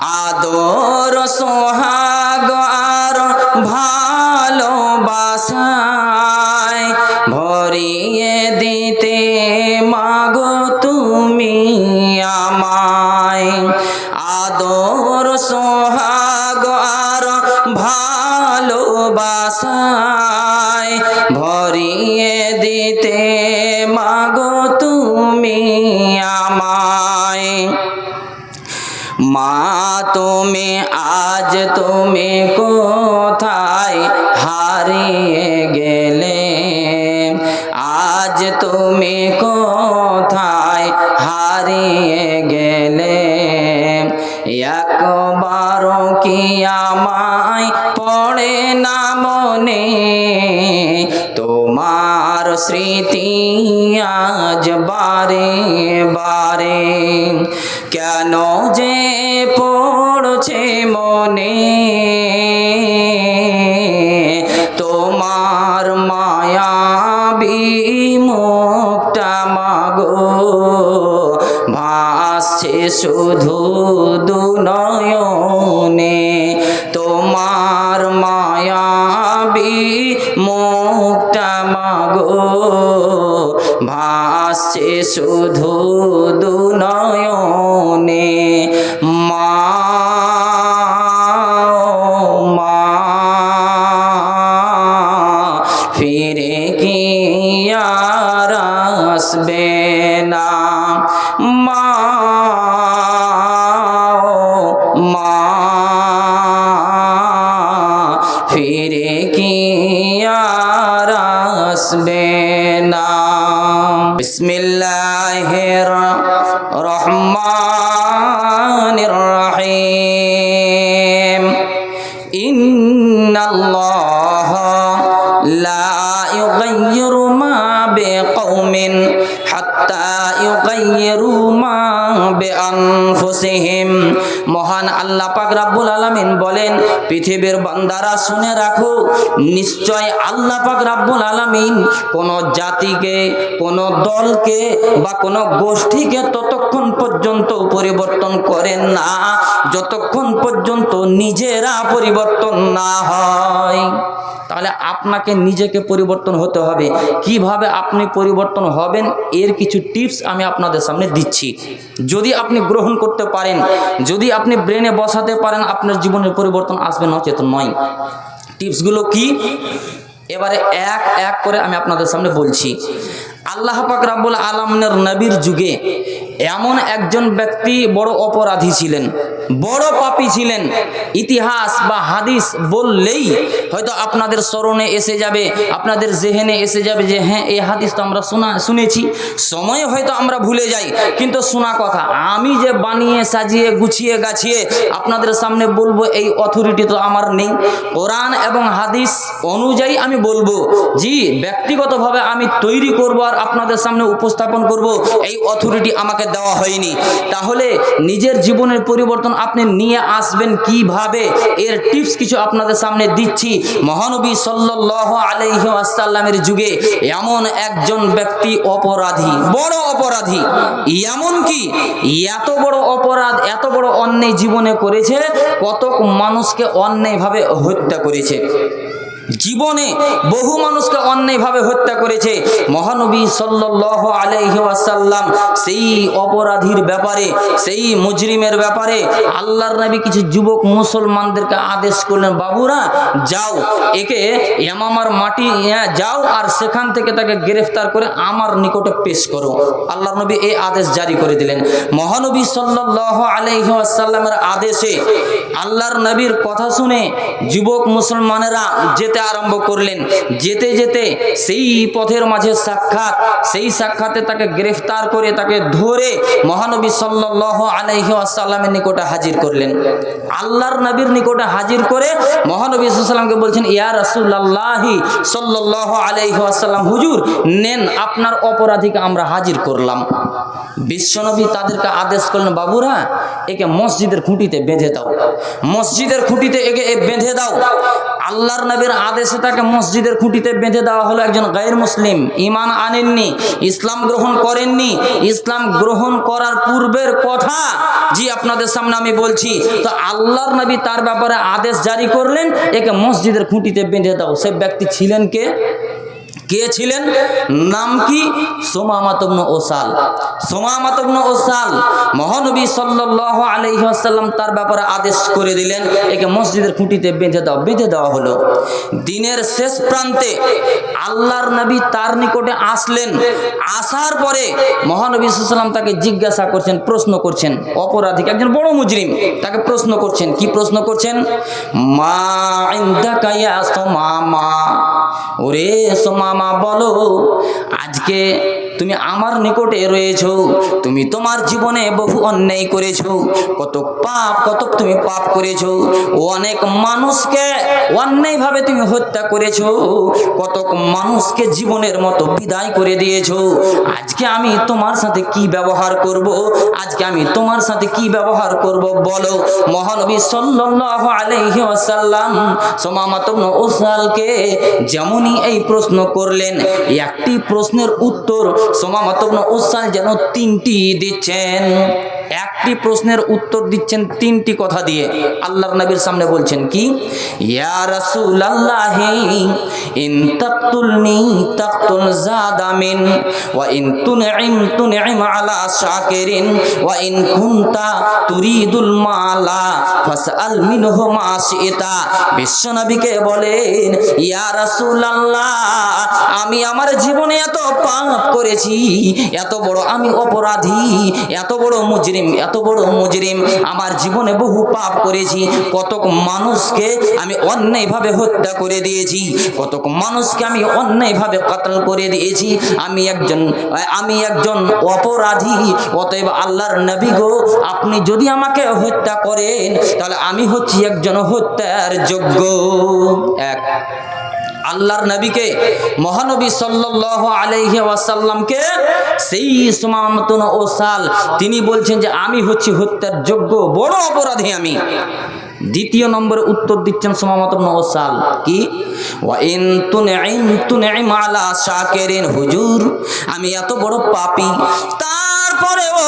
আদর তুমি, আজ তুমি কোথায় হারিয়ে গেলে? আজ তুমি কোথায় হারিয়ে গেলে? একবার কি আমায় পড়ে না মনে? তোমার স্মৃতি আজ বারে বারে কেন যে পড়ছে মনে? তোমার মায়া বিমুখটা মাগো। ভাসছে শুধু দুনয়নে। তোমার মায়া বিমুখটা মাগো। ভাসছে শুধু ফিরে বিআনফুসিহিম মহান আল্লাহ পাক রাব্বুল আলামিন বলেন, পৃথিবীর বান্দারা শুনে রাখো, নিশ্চয় আল্লাহ পাক রাব্বুল আলামিন কোন জাতিকে, কোন দলকে বা কোন গোষ্ঠীকে ততক্ষণ পর্যন্ত পরিবর্তন করেন না, যতক্ষণ পর্যন্ত নিজেরা পরিবর্তন না হয়। তাহলে আপনাকে নিজেকে পরিবর্তন হতে হবে। কীভাবে আপনি পরিবর্তন হবেন, এর কিছু টিপস আমি আপনাদের সামনে দিচ্ছি। যদি আপনি গ্রহণ করতে পারেন, যদি আপনি ব্রেনে বসাতে পারেন, আপনার জীবনের পরিবর্তন আসবে নচেত নয়। টিপসগুলো কি? এবারে এক এক করে আমি আপনাদের সামনে বলছি। আল্লাহ পাক রাব্বুল আলমিনের নবীর যুগে এমন একজন ব্যক্তি বড় অপরাধী ছিলেন, বড় পাপী ছিলেন। ইতিহাস বা হাদিস বললেই হয়তো আপনাদের স্মরণে এসে যাবে, আপনাদের জেহেনে এসে যাবে যে হ্যাঁ এই হাদিস তো আমরা শোনা, শুনেছি। সময়ে হয়তো আমরা ভুলে যাই, কিন্তু শোনা কথা। আমি যে বানিয়ে, সাজিয়ে, গুছিয়ে, গাছিয়ে আপনাদের সামনে বলব, এই অথরিটি তো আমার নেই। কোরআন এবং হাদিস অনুযায়ী আমি বলব, জি, ব্যক্তিগতভাবে আমি তৈরি করব আর আপনাদের সামনে উপস্থাপন করব। এই অথরিটি আমাকে দেওয়া হয়নি। তাহলে নিজের জীবনের পরিবর্তন আপনি নিয়ে আসবেন কীভাবে? এর টিপস কিছু আপনাদের সামনে দিচ্ছি। মহানবী সাল্লাহ আলাইহি আসাল্লামের যুগে এমন একজন ব্যক্তি অপরাধী, বড় অপরাধী, এমন কি? এত বড় অপরাধ, এত বড় অন্যায় জীবনে করেছে, কতক মানুষকে অন্যায়ভাবে হত্যা করেছে। জীবনে বহু মানুষকে অন্যায়ভাবে হত্যা করেছে। মহানবী সাল্লাহ আলাইসাল্লাম সেই অপরাধীর ব্যাপারে, সেই মুজরিমের ব্যাপারে আল্লাহর নবী কিছু যুবক মুসলমানদেরকে আদেশ করলেন, বাবুরা, যাও, একে এমামার মাটি যাও আর সেখান থেকে তাকে গ্রেফতার করে আমার নিকটে পেশ করো। আল্লাহর নবী এই আদেশ জারি করে দিলেন। মহানবী সাল্লাহ আলাইসাল্লামের আদেশে আল্লাহর নবীর কথা শুনে যুবক মুসলমানেরা যেতে আরম্ভ করলেন। যেতে যেতে সেই পথের মাঝে সাক্ষাৎ, সেই সাক্ষাতে তাকে গ্রেফতার করে তাকে ধরে মহানবী সাল্লাহ আলাইহি আসাল্লামের নিকটে হাজির করলেন। আল্লাহর নবীর নিকটে হাজির করে মহানবী সাল্লামকে বলছেন, ইয়া রাসুল্লাহি সাল্লাহ আলাইহি আসাল্লাম হুজুর, নেন, আপনার অপরাধীকে আমরা হাজির করলাম। বিশ্বনবী তাদেরকে আদেশ করলেন, বাবুরা, একে মসজিদের খুঁটিতে বেঁধে দাও। মসজিদের খুঁটিতে একে বেঁধে দাও। আল্লাহর নবীর আদেশে তাকে মসজিদের খুঁটিতে বেঁধে দেওয়া হলো একজন গায়ের মুসলিম। ইমান আনেননি, ইসলাম গ্রহণ করেননি। ইসলাম গ্রহণ করার পূর্বের কথা জি আপনাদের সামনে আমি বলছি। তো আল্লাহর নবী তার ব্যাপারে আদেশ জারি করলেন, একে মসজিদের খুঁটিতে বেঁধে দাও। সে ব্যক্তি ছিলেন কে? কে ছিলেন? নাম কি? সোমামাতবন ওসাল। সোমামাতবন ওসাল মহানবী আলাইহি ওয়াসাল্লাম তার ব্যাপারে আদেশ করে দিলেন, একে মসজিদের খুঁটিতে বেঁধে দেওয়া বেঁধে দেওয়া হলো। দিনের শেষ প্রান্তে আল্লাহর নবী তার নিকটে আসলেন। আসার পরে মহানবী সাল্লাম তাকে জিজ্ঞাসা করছেন, প্রশ্ন করছেন। অপরাধী, একজন বড় মুজরিম, তাকে প্রশ্ন করছেন, কি প্রশ্ন করছেন? মা ইনদাকা ইয়া সোমামা। ওরে সোমামা বলো আজকে তুমি আমার নিকটে রয়েছ, তুমি তোমার জীবনে বহু অন্যায় করেছ, কত পাপ, কত তুমি পাপ করেছ অনেক মানুষকে অন্যায়ভাবে তুমি হত্যা করেছ কত মানুষকে জীবনের মতো বিদায় করে দিয়েছ, আজকে আমি তোমার সাথে কি ব্যবহার করব, আজকে আমি তোমার সাথে কি ব্যবহার করব বলো, মহানবী সাল্লাল্লাহু আলাইহি ওয়াসাল্লাম সোমামাত ওসালকে যেমনই এই প্রশ্ন করলেন, একটি প্রশ্নের উত্তর সোমামাত মাতব্ন উৎসাহ যেন তিনটি দিচ্ছেন। একটি প্রশ্নের উত্তর দিচ্ছেন তিনটি কথা দিয়ে। আল্লাহর নবীর সামনে বলছেন কি? ইয়া ওয়া কুনতা তুরিদুল মালা বিশ্বনবীকে বলেন, ইয়া আমি আমার জীবনে এত পাপ করেছি, এত বড় আমি অপরাধী, এত বড় মুজরিম এত বড় মুজরিম, আমার জীবনে বহু পাপ করেছি, কতক মানুষকে আমি অন্যায়ভাবে হত্যা করে দিয়েছি, কতক মানুষকে আমি অন্যায়ভাবে কতল করে দিয়েছি, আমি একজন আমি একজন অপরাধী, অতএব আল্লাহর নবী গো, আপনি যদি আমাকে হত্যা করেন, তাহলে আমি হচ্ছি একজন হত্যার যোগ্য। এক। আল্লাহর নবীকে, মহানবী সাল্লাল্লাহু আলাইহি ওয়াসাল্লামকে, সেই সুমামতুন ওসাল, তিনি বলছেন যে আমি হচ্ছি হত্যার যোগ্য বড় অপরাধী আমি। দ্বিতীয় নম্বরে উত্তর দিচ্ছেন সুমামতুন ওসাল, কি? আলা শাকিরিন, হুজুর, আমি এত বড় পাপী তারপরেও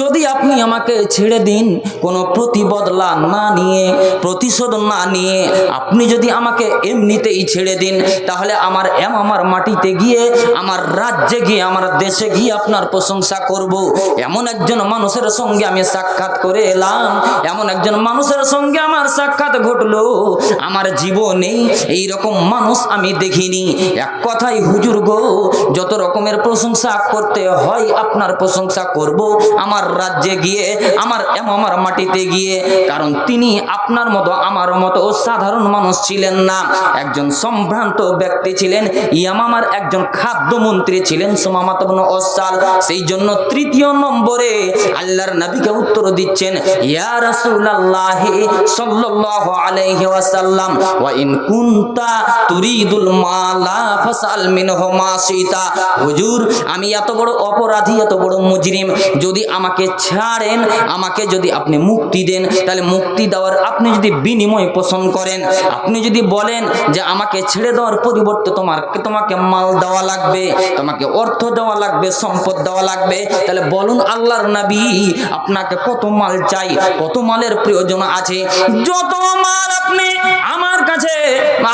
যদি আপনি আমাকে ছেড়ে দিন, কোনো প্রতিবদলা না নিয়ে, প্রতিশোধ না নিয়ে, আপনি যদি আমাকে এমনিতেই ছেড়ে দিন, তাহলে আমার এম আমার মাটিতে গিয়ে, আমার রাজ্যে গিয়ে, আমার দেশে গিয়ে আপনার প্রশংসা করব। এমন একজন মানুষের সঙ্গে আমি সাক্ষাৎ করে এলাম। এমন একজন মানুষের সঙ্গে আমার সাক্ষাৎ ঘটলো। আমার জীবনেই এই রকম মানুষ আমি দেখিনি। এক কথাই হুজুর গো, যত রকমের প্রশংসা করতে হয়, আপনার প্রশংসা করব, আমার রাজ্যে গিয়ে, আমার আমার মাটিতে গিয়ে। কারণ তিনি আপনার মতো, আমার মতো সাধারণ মানুষ ছিলেন না। একজন সম্ভ্রান্ত ব্যক্তি ছিলেন, ইয়ামামার একজন খাদ্যমন্ত্রী ছিলেন সোমামাতবন অসাল সেই জন্য তৃতীয় নম্বরে আল্লাহর নবীকে উত্তর দিচ্ছেন, ইয়া রাসূলুল্লাহি সাল্লাল্লাহু আলাইহি ওয়াসাল্লাম, ওয়া ইন কুনতা তুরিদুল মালা ফাসাল মিনহু মা হুজুর, আমি এত বড় অপরাধী, এত বড় মুজরিম, যদি আমাকে ছাড়েন, আমাকে যদি আপনি মুক্তি দেন, তাহলে মুক্তি দেওয়ার আপনি যদি বিনিময় পোষণ করেন, আপনি যদি বলেন যে আমাকে ছেড়ে দেওয়ার পরিবর্তে তোমার, তোমাকে মাল দেওয়া লাগবে, তোমাকে অর্থ দেওয়া লাগবে, সম্পদ দেওয়া লাগবে, তাহলে বলুন আল্লাহর নাবি, আপনাকে কত মাল চাই, কত মালের প্রয়োজন আছে, যত মাল আপনি আমার কাছে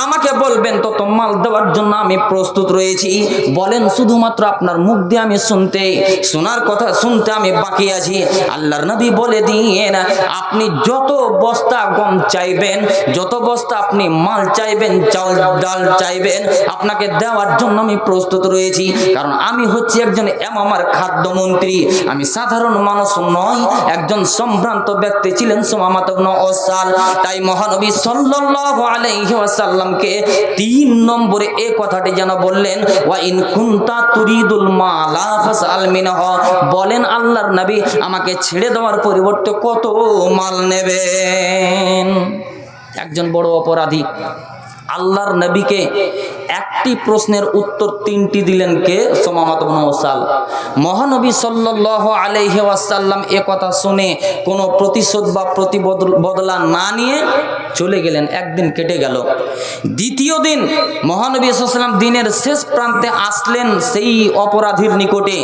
আমাকে বলবেন তত মাল দেওয়ার জন্য আমি প্রস্তুত রয়েছি। বলেন, শুধুমাত্র আপনার মুখ দিয়ে আমি শুনতে, শোনার কথা শুনতে আমি বাকি আছি। আল্লাহর নবী বলে দিন আপনি যত বস্তা গম চাইবেন, যত বস্তা আপনি মাল চাইবেন, চাল, ডাল চাইবেন, আপনাকে দেওয়ার জন্য আমি প্রস্তুত রয়েছি। কারণ আমি হচ্ছি একজন এম আমার খাদ্যমন্ত্রী। আমি সাধারণ মানুষ নয় একজন সম্ভ্রান্ত ব্যক্তি ছিলেন সোমামাত ওসাল। তাই মহানবী সাল্লাল্লাহু আলাইহি ওয়াসাল্লামকে তিন নম্বরে এ কথাটি যেন বললেন, ওয়া ইন তুরিদুল মালা ফাসআল বলেন আল্লাহর নবী, আমাকে ছেড়ে দেওয়ার পরিবর্তে কত মাল নেবেন? একজন বড় অপরাধী আল্লাহর নবীকে একটি প্রশ্নের উত্তর তিনটি দিলেন কে? সোমামাত ওসাল মহানবী সাল্লাহ আলাইহি ওয়াসাল্লাম এ কথা শুনে কোনো প্রতিশোধ বা প্রতিবদলা না নিয়ে চলে গেলেন, একদিন কেটে গেল। দ্বিতীয় দিন মহানবী সাল্লাম দিনের শেষ প্রান্তে আসলেন সেই অপরাধীর নিকটে।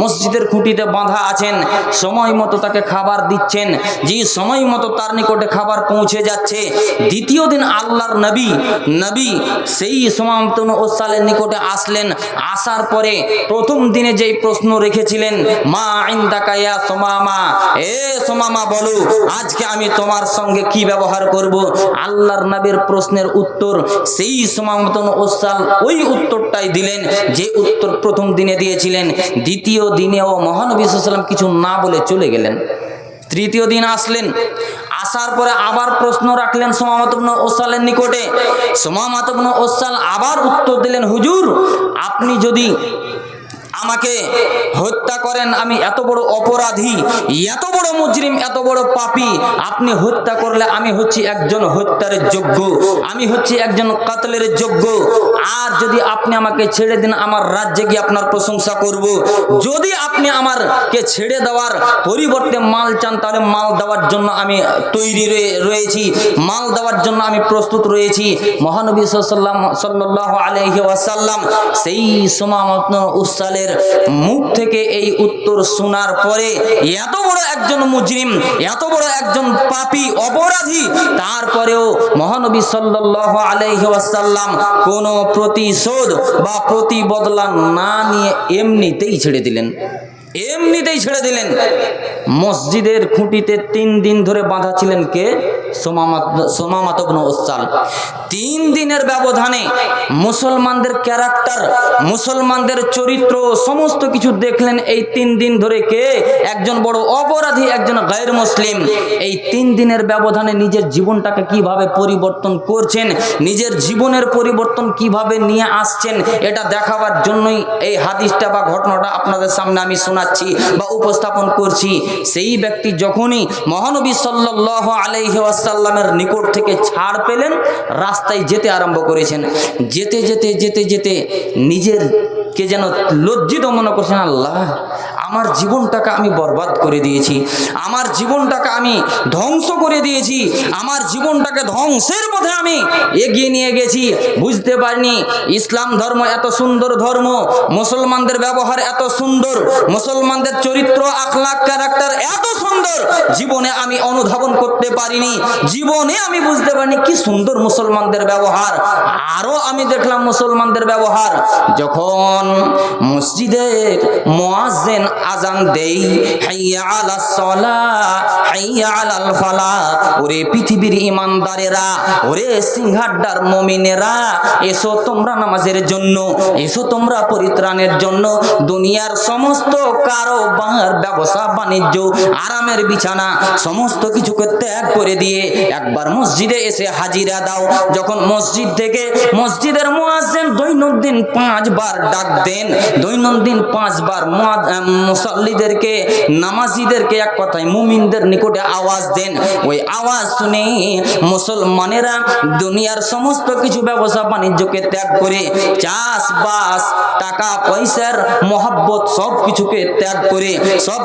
মসজিদের খুঁটিতে বাঁধা আছেন, সময় মতো তাকে খাবার দিচ্ছেন যে সময় মতো তার নিকটে খাবার পৌঁছে যাচ্ছে। দ্বিতীয় দিন আল্লাহর নবী নবী সেই সমামতন ওসালের নিকটে আসলেন। আসার পরে প্রথম দিনে যেই প্রশ্ন রেখেছিলেন, মা আইন্দাকায়া সোমামা? এ সোমামা, বলো, আজকে আমি তোমার সঙ্গে কি ব্যবহার করব? আল্লাহর নবীর প্রশ্নের উত্তর সেই সমামতন ওসাল ওই উত্তরটাই দিলেন, যে উত্তর প্রথম দিনে দিয়েছিলেন। দ্বিতীয় দিনেও মহানবী সাল্লাম কিছু না বলে চলে গেলেন। তৃতীয় দিন আসলেন। আসার পরে আবার প্রশ্ন রাখলেন সোমামাতবন ওসালের নিকটে। সোমামাতবন ওসাল আবার উত্তর দিলেন, হুজুর, আপনি যদি আমাকে হত্যা করেন, আমি এত বড় অপরাধী, এত বড় মুজরিম, এত বড় পাপী। আপনি হত্যা করলে আমি হচ্ছি একজন হত্যার যোগ্য, আমি হচ্ছি একজন কাতলের যোগ্য। আর যদি আপনি আমাকে ছেড়ে দিন, আমার রাজ্যে গিয়ে আপনার প্রশংসা করব। যদি আপনি আমারকে ছেড়ে দেওয়ার পরিবর্তে মাল চান, তাহলে মাল দেওয়ার জন্য আমি তৈরি রয়ে- রয়েছি। মাল দেওয়ার জন্য আমি প্রস্তুত রয়েছি। মহানবী সাল্লাম সাল্লাহ আলহি ওয়াসাল্লাম সেই সোমামত্ন উসালের মুখ থেকে এই উত্তর শোনার পরে এত বড় একজন মুজরিম, এত বড় একজন পাপি, অপরাধী, তারপরেও মহানবী সাল্লাহ আলহি ওয়াসাল্লাম কোনো প্রতিশোধ বা প্রতিবদলা না নিয়ে এমনিতেই ছেড়ে দিলেন। এমনিতেই ছেড়ে দিলেন। মসজিদের খুঁটিতে তিন দিন ধরে বাঁধা ছিলেন কে? সোমামাতবন ওসাল তিন দিনের ব্যবধানে মুসলমানদের ক্যারেক্টার, মুসলমানদের চরিত্র, সমস্ত কিছু দেখলেন এই তিন দিন ধরে কে? একজন বড় অপরাধী, একজন গায়ের মুসলিম। এই তিন দিনের ব্যবধানে নিজের জীবনটাকে কীভাবে পরিবর্তন করছেন, নিজের জীবনের পরিবর্তন কীভাবে নিয়ে আসছেন, এটা দেখাবার জন্যই এই হাদিসটা বা ঘটনাটা আপনাদের সামনে আমি শোনাচ্ছি বা উপস্থাপন করছি, সেই ব্যক্তি যখনই মহানবী সাল্লাহ আসাল্লামের নিকট থেকে ছাড় পেলেন, রাস্তায় যেতে আরম্ভ করেছেন। যেতে যেতে যেতে যেতে নিজের কে যেন লজ্জিত মনে করছেন, আল্লাহ, আমার জীবনটাকে আমি বরবাদ করে দিয়েছি, আমার জীবনটাকে আমি ধ্বংস করে দিয়েছি, আমার জীবনটাকে ধ্বংসের পথে আমি এগিয়ে নিয়ে গেছি। বুঝতে পারিনি, ইসলাম ধর্ম এত সুন্দর ধর্ম, মুসলমানদের ব্যবহার এত সুন্দর, মুসলমানদের চরিত্র আখলাক ক্যারেক্টার এত সুন্দর, জীবনে আমি অনুধাবন করতে পারিনি, জীবনে আমি বুঝতে পারিনি কি সুন্দর মুসলমানদের ব্যবহার। আরও আমি দেখলাম মুসলমানদের ব্যবহার, যখন মসজিদের মোয়াজ্জেন আজান দেই। হাইয়া আলা সলা, হাইয়া আলাল ফালা। ওরে পৃথিবীর ইমানদারেরা, ওরে সিংহাড্ডার মমিনেরা, এসো তোমরা নামাজের জন্য, এসো তোমরা পরিত্রাণের জন্য। দুনিয়ার সমস্ত কারও কারোবার ব্যবসা, বাণিজ্য, আরামের বিছানা, সমস্ত কিছুকে ত্যাগ করে দিয়ে একবার মসজিদে এসে হাজিরা দাও। যখন মসজিদ থেকে, মসজিদের মোয়াজ্জেন দৈনন্দিন পাঁচবার ডাক দেন, দৈনন্দিন পাঁচবার মুসল্লিদেরকে, নামাজিদেরকে এক কথায় মুমিনদের নিকটে আওয়াজ দেন। ওই আওয়াজ শুনে মুসলমানেরা দুনিয়ার সমস্ত কিছু ব্যবসা বাণিজ্যকে ত্যাগ করে, চাষবাস, টাকা পয়সার মহাব্বত সব কিছুকে ত্যাগ করে, সব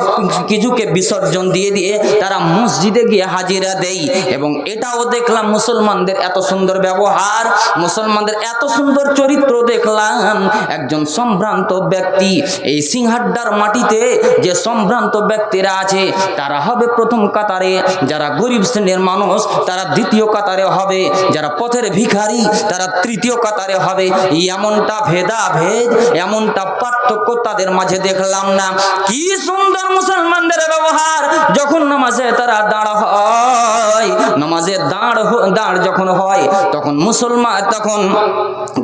কিছুকে বিসর্জন দিয়ে দিয়ে তারা মসজিদে গিয়ে হাজিরা দেয়। এবং এটাও দেখলাম মুসলমানদের এত সুন্দর ব্যবহার, মুসলমানদের এত সুন্দর চরিত্র দেখলাম। একজন সম্ভ্রান্ত ব্যক্তি। এই সিংহাড্ডার মাটিতে যে সম্ভ্রান্ত ব্যক্তিরা আছে, তারা হবে প্রথম কাতারে। যারা গরিব শ্রেণির মানুষ, তারা দ্বিতীয় কাতারে হবে। যারা পথের ভিখারি, তারা তৃতীয় কাতারে হবে। এমনটা ভেদাভেদ, এমনটা পার্থক্য তাদের মাঝে দেখলাম না। কি সুন্দর মুসলমানদের ব্যবহার! যখন নামাজে তারা দাঁড় হয়, নামাজে দাঁড় দাঁড় যখন হয়, তখন মুসলমান তখন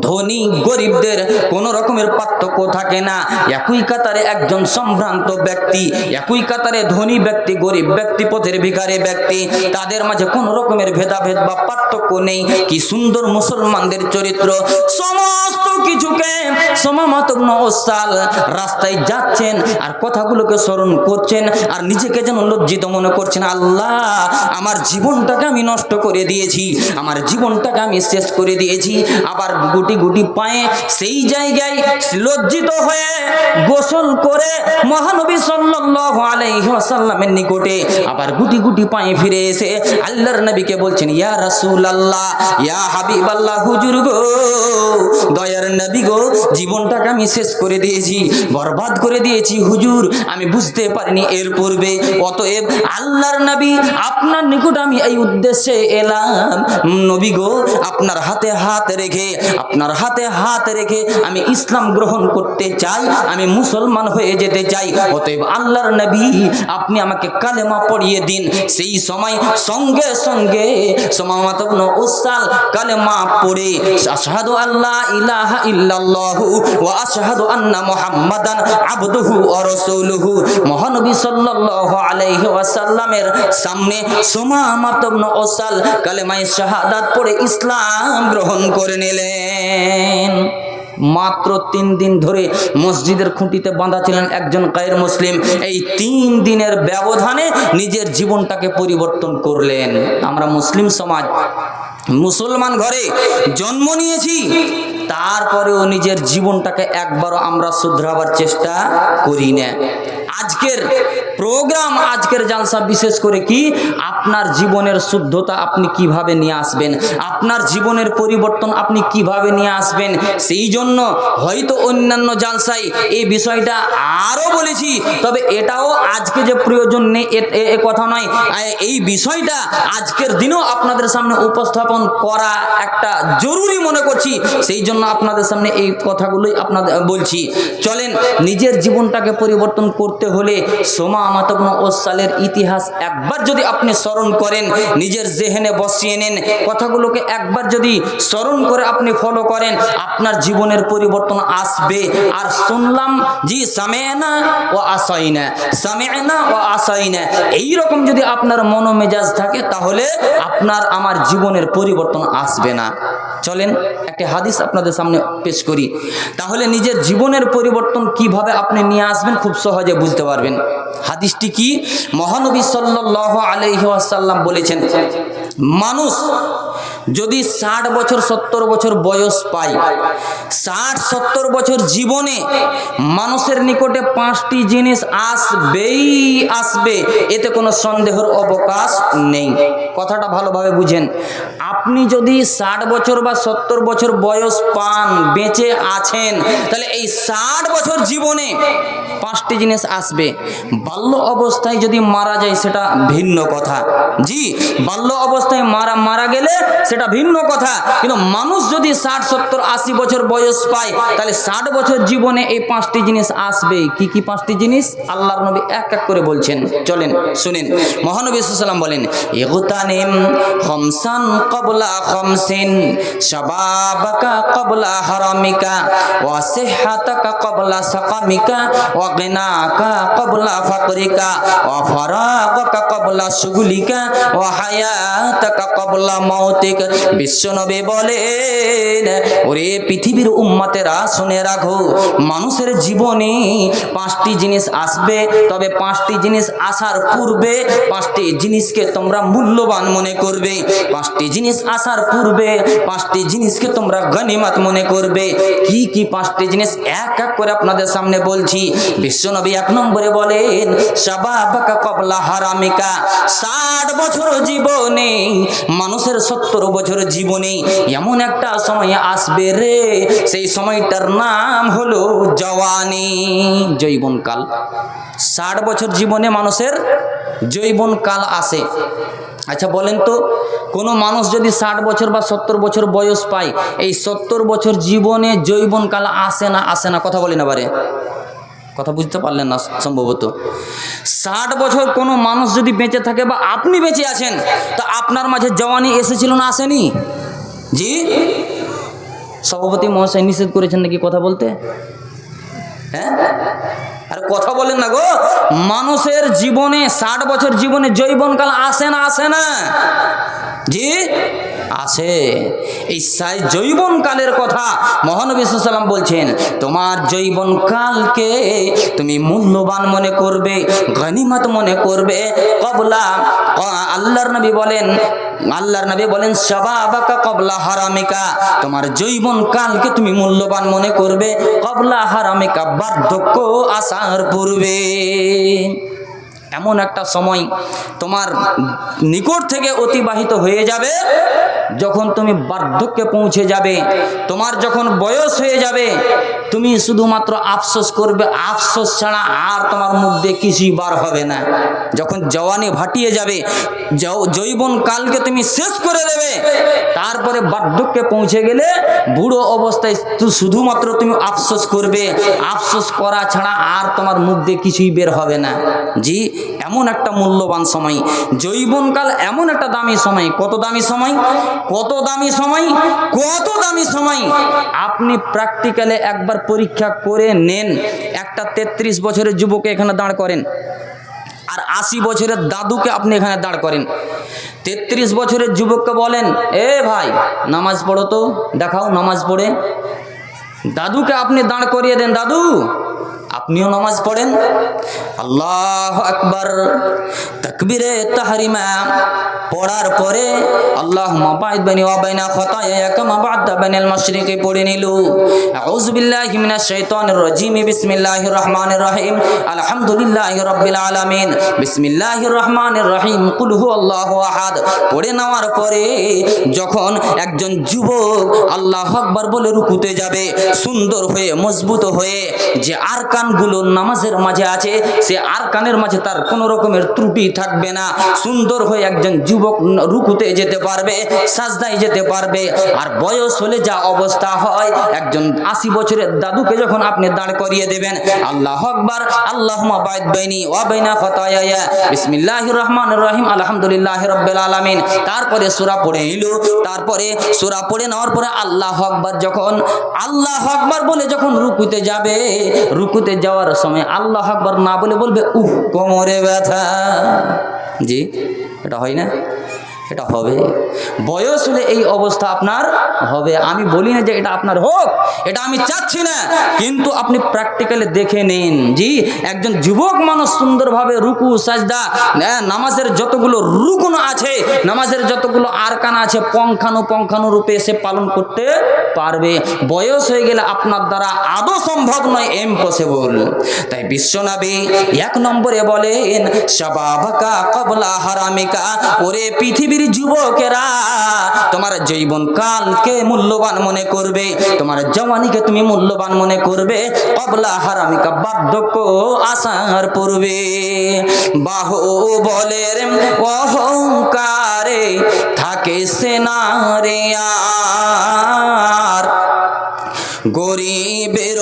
ধনী গরিবদের কোনো রকমের পার্থক্য থাকে না। একই কাতারে একজন সম্ভ্রান্ত ব্যক্তি, একই কাতারে ধনী ব্যক্তি, গরিব ব্যক্তি, পথের ভিকারে ব্যক্তি, তাদের মাঝে কোন রকমের ভেদাভেদ বা পার্থক্য নেই। কি সুন্দর মুসলমানদের চরিত্র। সমস্ত কিছুকে সমামত ওসাল রাস্তায় যাচ্ছেন আর কথাগুলোকে স্মরণ করছেন আর নিজেকে যেন লজ্জিত মনে করছেন, আল্লাহ, আমার জীবনটাকে আমি নষ্ট করে দিয়েছি, আমার জীবনটাকে আমি শেষ করে দিয়েছি। আবার গুটি গুটি পায়ে সেই জায়গায় লজ্জিত হয়ে গোসল করে মহানবী সাল্লাল্লাহু আলাইহি ওয়াসাল্লামের নিকটে আবার গুটি গুটি পায়ে ফিরে এসে আল্লাহর নবীকে বলছেন, ইয়া রাসূলুল্লাহ, ইয়া হাবিবাল্লাহ, হুজুর গো, দয়ার নবী গো, জীবনটাকে আমি শেষ করে দিয়েছি, বরবাদ করে দিয়েছি, হুজুর, আমি বুঝতে পারিনি এর পূর্বে। অতএব আল্লাহর নবী, আপনার নিকট আমি এই উদ্দেশ্যে এলাম। নবী গো, আপনার হাতে হাত রেখে, আপনার হাতে হাত রেখে আমি ইসলাম গ্রহণ করতে চাই, আমি মুসলমান হয়ে যেতে চাই। অতএব আল্লাহর নবী, আপনি আমাকে কালেমা পড়িয়ে দিন। সেই সময় সঙ্গে সঙ্গে সমামাত উসাল কালেমা পড়ে, আশহাদু আল্লাহ ইলাহা ইল্লাল্লাহু ওয়া আশহাদু আন্না মুহাম্মাদান আবদুহু ওয়া রাসূলুহু। মহানবী সাল্লাল্লাহু আলাইহি ওয়াসাল্লামের সামনে সমামাত উসাল কালেমায়ে শাহাদাত পড়ে ইসলাম গ্রহণ করে নিলেন। মাত্র তিন দিন ধরে মসজিদের খুঁটিতে বাঁধা ছিলেন একজন কায়ের মুসলিম। এই তিন দিনের ব্যবধানে নিজের জীবনটাকে পরিবর্তন করলেন। আমরা মুসলিম সমাজ, মুসলমান ঘরে জন্ম নিয়েছি। তারপরেও নিজের জীবনটাকে একবারও আমরা শুধরাবার চেষ্টা করি না। আজকের প্রোগ্রাম আজকের জালসা বিশেষ করে কি? আপনার জীবনের শুদ্ধতা আপনি কীভাবে নিয়ে আসবেন? আপনার জীবনের পরিবর্তন আপনি কীভাবে নিয়ে আসবেন? সেই জন্য হয়তো অন্যান্য জালসাই এই বিষয়টা আরও বলেছি, তবে এটাও আজকে যে প্রয়োজন নেই, এ- কথা নয়। এই বিষয়টা আজকের দিনেও আপনাদের সামনে উপস্থাপন করা একটা জরুরি মনে করছি। সেই জন্য আপনাদের সামনে এই কথাগুলোই আপনাদের বলছি। চলেন, নিজের জীবনটাকে পরিবর্তন করতে হলে সোমা আমাতগ্ন ও সালের ইতিহাস একবার যদি আপনি স্মরণ করেন, নিজের জেহেনে বসিয়ে নেন। কথাগুলোকে একবার যদি স্মরণ করে আপনি ফলো করেন, আপনার জীবনের পরিবর্তন আসবে। আর শুনলাম জি, সামেনা ও আসাইনা, সামেনা ও আসাইনা। এইরকম যদি আপনার মনোমেজাজ থাকে, তাহলে আপনার, আমার জীবনের পরিবর্তন আসবে না। চলেন, একটি হাদিস আপনাদের সামনে পেশ করি। তাহলে নিজের জীবনের পরিবর্তন কীভাবে আপনি নিয়ে আসবেন খুব সহজে বুঝতে পারবেন। হাদিসটি কি? মহানবী সাল্লাল্লাহু আলাইহি ওয়াসাল্লাম বলেছেন, মানুষ যদি ষাট বছর, সত্তর বছর বয়স পায়, ষাট, সত্তর বছর জীবনে মানুষের নিকটে পাঁচটি জিনিস আসবেই আসবে, এতে কোনো সন্দেহের অবকাশ নেই। কথাটা ভালোভাবে বুঝেন। আপনি যদি ষাট বছর বা সত্তর বছর বয়স পান, বেঁচে আছেন, তাহলে এই ষাট বছর জীবনে পাঁচটি জিনিস আসবে। বাল্য অবস্থায় যদি মারা যায়, সেটা ভিন্ন কথা। জি, বাল্য অবস্থায় মারা মারা গেলে সেটা ভিন্ন কথা। কিন্তু মানুষ যদি ষাট, সত্তর, আশি বছর বয়স পায়, তাহলে ষাট বছর জীবনে এই পাঁচটি জিনিস আসবে। কি কি পাঁচটি জিনিস? আল্লাহর নবী এক এক করে বলছেন। চলেন, শুনেন। মহানবী সাল্লাম বলেন, ইগতানিম খমসান কবলা খমসিন, শাবাবাকা কবলা হারামিকা, ওয়া সিহহাতাকা কবলা সাকামিকা, ওয়া বিশ্বনবী বলেন, ওরে পৃথিবীর উম্মতেরা শুনে রাখো, মানুষের জীবনে পাঁচটি জিনিস আসবে, তবে পাঁচটি জিনিস আসার পূর্বে পাঁচটি জিনিসকে তোমরা মূল্যবান মনে করবে। পাঁচটি জিনিস আসার পূর্বে পাঁচটি জিনিসকে তোমরা গনিমত মনে করবে। কি কি পাঁচটি জিনিস এক এক করে আপনাদের সামনে বলছি। বিশ্বনবী এক নম্বরে বলেন কবলা হারামিকা, ষাট বছর জীবনে, মানুষের সত্তর বছর জীবনে এমন একটা সময় আসবে রে। সেই সময়টার নাম হলো জওয়ানি, জৈবনকাল। ষাট বছর জীবনে মানুষের জৈবনকাল আসে। আচ্ছা বলেন তো, কোনো মানুষ যদি ষাট বছর বা সত্তর বছর বয়স পায়, এই সত্তর বছর জীবনে জৈবনকাল আসে না আসে না? কথা বলি না বারে কথা বুঝতে পারলেন না সম্ভবত। ষাট বছর কোনো মানুষ যদি বেঁচে থাকে বা আপনি বেঁচে আছেন, তা আপনার মাঝে জওয়ানি এসেছিল না আসেনি? জি? সভাপতি মহাশয় নিষেধ করেছেন নাকি কথা বলতে? হ্যাঁ? আর কথা বলেন না গো। মানুষের জীবনে, ষাট বছর জীবনে জৈবনকাল আসে না আসে না। জি? আছে। এই সাই জৈবনকালের কথা মহানবী সাল্লাম বলছেন, তোমার জৈবনকালকে তুমি মূল্যবান মনে করবে, গনিমত মনে করবে। কবলা আল্লাহর নবী বলেন, আল্লাহর নবী বলেন, সবাবাকা কবলা হারামিকা তোমার জৈবন কালকে তুমি মূল্যবান মনে করবে। কবলা হারামিকা বার্ধক্য আসার পূর্বে। এমন একটা সময় তোমার নিকট থেকে অতিবাহিত হয়ে যাবে, যখন তুমি বার্ধক্যে পৌঁছে যাবে, তোমার যখন বয়স হয়ে যাবে, তুমি শুধুমাত্র আফসোস করবে, আফসোস ছাড়া আর তোমার মুখ দিয়ে কিছুই বার হবে না। যখন জওয়ানি ভাটিয়ে যাবে যৌবন কালকে তুমি শেষ করে দেবে, তারপরে বার্ধক্যে পৌঁছে গেলে বুড়ো অবস্থায় শুধুমাত্র তুমি আফসোস করবে, আফসোস করা ছাড়া আর তোমার মুখ দিয়ে কিছুই বের হবে না। জি এমন একটা মূল্যবান সময়। জৈবনকাল এমন একটা দামি সময়। কত দামি সময়? কত দামি সময়? কত দামি সময়? আপনি প্র্যাকটিক্যালে একবার পরীক্ষা করে নেন। একটা তেত্রিশ বছরের যুবকে এখানে দাঁড় করেন। আর আশি বছরের দাদুকে আপনি এখানে দাঁড় করেন। তেত্রিশ বছরের যুবককে বলেন, এ ভাই, নামাজ পড়ো তো, দেখাও নামাজ পড়ে। দাদুকে আপনি দাঁড় করিয়ে দেন, দাদু আপনিও নামাজ পড়েন? আল্লাহ আকবার। তকবিরে তাহরিমা পড়ার পরে আল্লাহ বানি ওয়াবাইনা পড়ে নিল। আউযু বিল্লাহি মিনাশ শাইতানির বিসমিল্লাহির রহমানির রহিম। আলহামদুলিল্লাহি রাব্বিল আলামিন। বিসমিল্লাহির রহমানির রহিম। কুল হুয়াল্লাহু আহাদ। পড়ে নেওয়ার পরে যখন একজন যুবক আল্লাহ আকবার বলে রুকুতে যাবে, সুন্দর হয়ে, মজবুত হয়ে, যে আরকানগুলো নামাজের মাঝে আছে, সে আরকানের মাঝে তার কোনো রকমের ত্রুটি থাকবে না। সুন্দর হয়ে একজন যুবক রুকুতে যেতে পারবে, সাজদায় যেতে পারবে। আর বয়স হলে যা অবস্থা হয়, একজন আশি বছরের দাদুকে যখন আপনি দাঁড় করিয়ে দেবেন, আল্লাহ আকবার আল্লাহ বিসমিল্লাহির রহমানির রহিম, আলহামদুলিল্লাহ রাব্বিল আলামিন। তারপরে সূরা পড়ে নিল, তারপরে সূরা পড়ে নেওয়ার পরে আল্লাহ আকবার যখন, আল্লাহ আকবার বলে যখন রুকুতে যাবে, রুকুতে যাওয়ার সময় আল্লাহ আকবর না বলে বলবে উহ কোমরে ব্যথা। জি এটা হয় না? এটা হবে। বয়স হলে এই অবস্থা আপনার হবে। আমি বলি না যে এটা আপনার হোক এটা আমি চাচ্ছি না। কিন্তু আপনি প্র্যাকটিক্যালি দেখে নিন জি একজন যুবক মানুষ সুন্দরভাবে রুকু সাজদা হ্যাঁ, নামাজের যতগুলো রুকুন আছে নামাজের যতগুলো আরকান আছে পঙ্খানু পঙ্খানু রূপে সে পালন করতে পারবে। বয়স হয়ে গেলে আপনার দ্বারা আদৌ সম্ভব নয় ইম্পসিবল তাই বিশ্বনবী এক নম্বরে বলেন সবাবাকা কবলা হারামিকা ওরে পৃথিবীর যুবকেরা, তোমার জীবন কালকে মূল্যবান মনে করবে? তোমার জওয়ানিকে তুমি মূল্যবান মনে করবে? কবলা হারামিকা বার্ধক্য আসার পূর্বে। বাহু বলের অহংকারে থাকে সেনারে গরিবের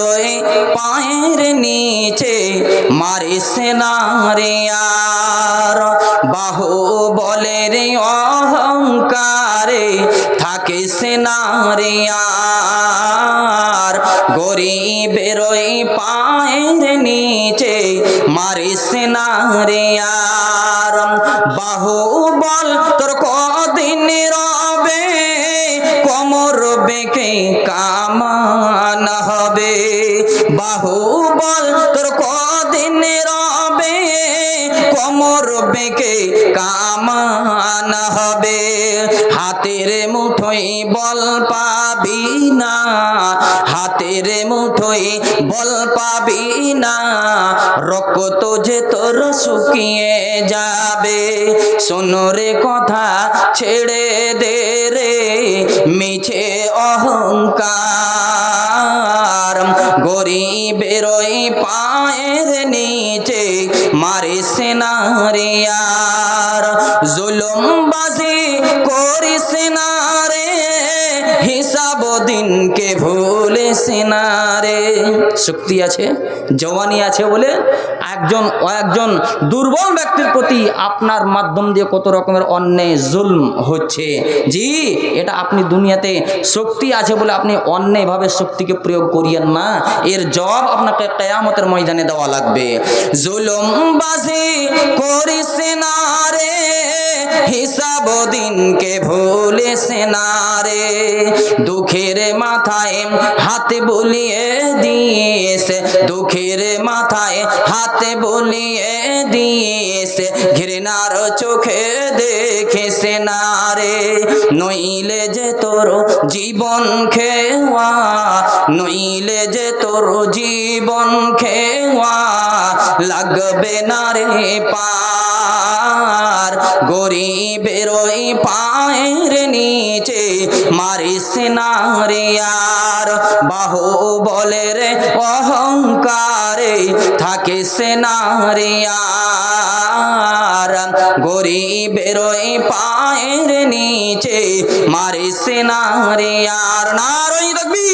পায়ের নিচে মারে সেনারে আর। বাহু বলে রে অহংকারে থাকে সেনারে আর। গরিবের পায়ের নিচে মারে সেনারে আর। বাহু বাহুবল, তোর কদিন রবে, কোমর বেঁকে কামান হবে। হাতের মুঠোই বল পাবি না, হাতের মুঠোই বল পাবি না। রক্ত যে তোর শুকিয়ে যাবে সোনরে কথা ছেড়ে দে রে, মিছে অহংকার। গরিবের ওই পায়ের নিচে মারে সেনারিয়ার জুলুম বাজি করিস না রে। দিনকে শক্তি আছে, জওয়ানি আছে বলে একজন একজন দুর্বল ব্যক্তির প্রতি আপনার মাধ্যম দিয়ে কত রকমের অন্যায়, জুলম হচ্ছে। জি, এটা আপনি দুনিয়াতে শক্তি আছে বলে আপনি অন্যায়ভাবে শক্তিকে প্রয়োগ করিয়েন না। এর জবাব আপনাকে কেয়ামতের ময়দানে দেওয়া লাগবে। জুলুম বাজি করিস না রে। হিসাব দিনকে ভুলিস না রে। দুঃখের মাথায় হাতে বলিয়ে দিয়েস দুঃখের মাথায় হাতে বলিয়ে দিয়েস ঘৃণার চোখে দেখিস না নইলে যে তোর জীবন খেওয়া, নইলে যে তোর জীবন খেওয়া, লাগবে না রে পার গরিবের ওই পায়ের নিচে মারিস না রে আর। বাহু বলে রে, অহংকারে থাকে না রে আর। গরিবের ওই পায়ের নিচে মারিস না রে আর। নারই রাখবি